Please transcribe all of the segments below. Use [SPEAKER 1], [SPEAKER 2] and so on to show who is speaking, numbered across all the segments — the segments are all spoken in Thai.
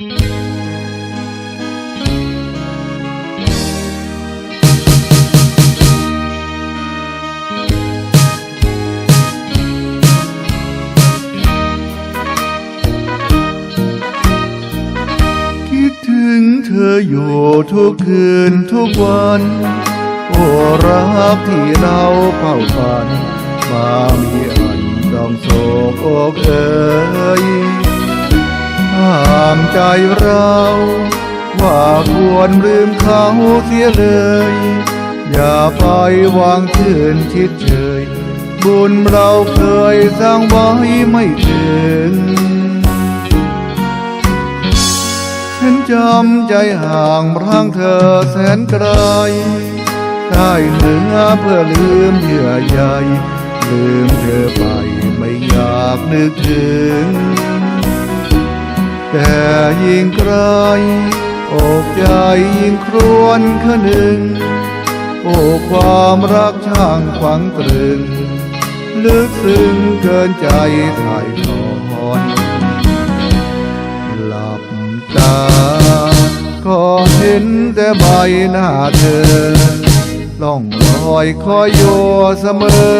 [SPEAKER 1] คิดถึงเธออยู่ทุกคืนทุกวัน โอ้รักที่เราเฝ้าฝันมามีอันต้องโศกอกเอ่ย ห้ามใจเรา ว่าควรลืมเขาเสียเลย อย่าไปวางคืนชิดเชยบุญเราเคยสร้างไว้ไม่ถึงฉันจำใจห่างร่างเธอแสนไกลได้เหนือเพื่อลืมเหยื่อใยลืมเธอไปไม่อยากนึกถึง แต่ยิ่งไกลอกใจยิ่งครวนขนึงโอ้ความรักช่างขวังตรึง ลึกซึ้งเกินใจถ่ายทอดหลับตา ก็เห็นแต่ใบหน้าเธอ ล่องลอยคอยอยู่เสมอ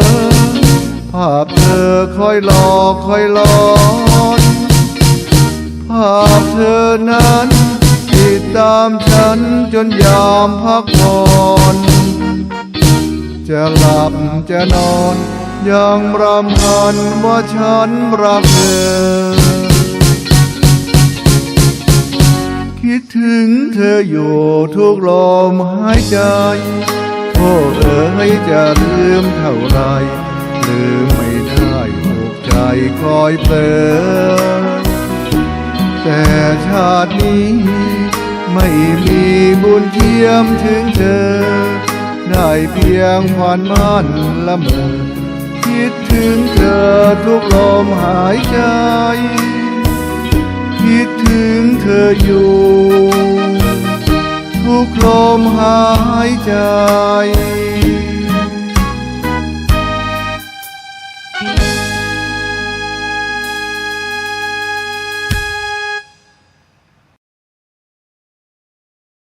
[SPEAKER 1] ภาพเธอคอยหลอกคอยหลอน ภาพเธอนั้น ติดตามฉันจนยามพักผ่อนจะหลับจะนอน ยังรำพันว่าฉันรักเธอ คิดถึงเธออยู่ทุกลมหายใจโอ้เอ๋ยจะลืมเท่าไรลืมไม่ได้ผูกใจคอยเปลอ แต่ชาตินี้ ไม่มีบุญเทียมถึงเธอ ได้เพียงผ่านมันละเมอคิดถึงเธอทุกลมหายใจ คิดถึงเธออยู่ ทุกลมหายใจ